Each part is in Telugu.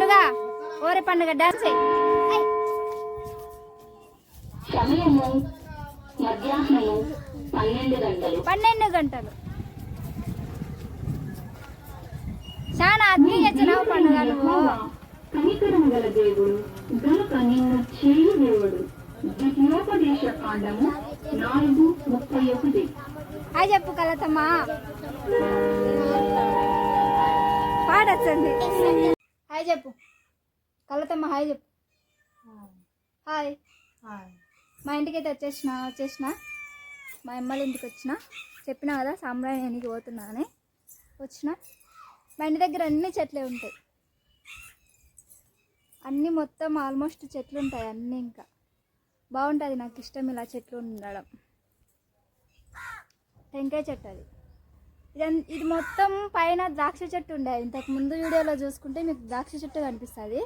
పండుగ? ఓరే పండుగ డాన్స్ చెయ్యి సమయము మధ్యాహ్నము పన్నెండు గంటలు. పన్నెండు గంటలు. చాలా అగ్ని చేసినావు పండుగ నువ్వు. కనికరం గల దేవుడు గనుక నిన్ను చేయి దేవుడు. ద్వితీయోపదేశ కాండము నాలుగు ముప్పై ఒకటి. హాయ్ చెప్పు కలతమ్మా. పాడొచ్చండి. హాయ్ చెప్పు. కలతమ్మ హాయ్ చెప్పు. హాయ్. మా ఇంటికి అయితే వచ్చేసిన వచ్చేసిన. మా అమ్మల ఇంటికి వచ్చిన. చెప్పినా కదా సాంబ్రాణికి పోతున్నా అని. వచ్చిన. మా ఇంటి దగ్గర అన్ని చెట్లే ఉంటాయి. అన్నీ మొత్తం ఆల్మోస్ట్ చెట్లు ఉంటాయి అన్నీ ఇంకా. బాగుంటుంది నాకు ఇష్టం ఇలా చెట్లు ఉండడం. టెంకాయ చెట్టు అది. ఇది మొత్తం పైన ద్రాక్ష చెట్టు ఉండే. ఇంతకు ముందు వీడియోలో చూసుకుంటే మీకు ద్రాక్ష చెట్టు కనిపిస్తుంది.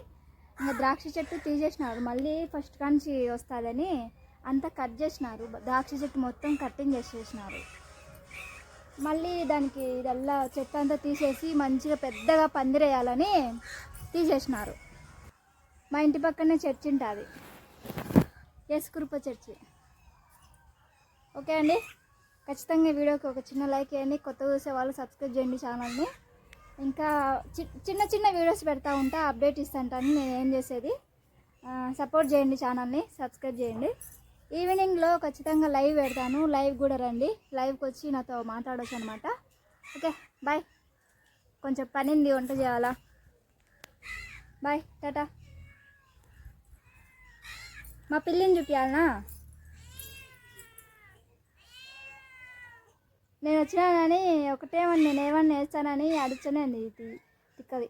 ఇంకా ద్రాక్ష చెట్టు తీసేసినారు. మళ్ళీ ఫస్ట్ కాంచి వస్తుందని అంతా కట్ చేసినారు. ద్రాక్ష చెట్టు మొత్తం కట్టింగ్ చేసేసినారు. మళ్ళీ దానికి ఇదల్లా చెట్టు అంతా తీసేసి మంచిగా పెద్దగా పందిరేయాలని తీసేసినారు. మా ఇంటి పక్కనే చర్చి ఉంటుంది. యేసుకృప చర్చి. ఓకే అండి? ఖచ్చితంగా వీడియోకి ఒక చిన్న లైక్ వేయండి కొత్త చూసే వాళ్ళు సబ్స్క్రైబ్ చేయండి ఛానల్ని. ఇంకా చి- చిన్న చిన్న వీడియోస్ పెడతా ఉంటా అప్డేట్ ఇస్తుంటాను నేను ఏం చేసేది. సపోర్ట్ చేయండి ఛానల్ని సబ్స్క్రైబ్ చేయండి. ఈవినింగ్లో ఖచ్చితంగా లైవ్ పెడతాను. లైవ్ కూడా రండి. లైవ్కి వచ్చి నాతో మాట్లాడవచ్చు అనమాట ఓకే బాయ్. కొంచెం పనింది వంట చేయాలా? Bye tata. మా పిల్లిని చూపించాలనా నేను వచ్చినా కానీ ఒకటేమని నేను ఏమన్నా వేస్తానని అడుగుతూనే అండి ఇది తిక్కది.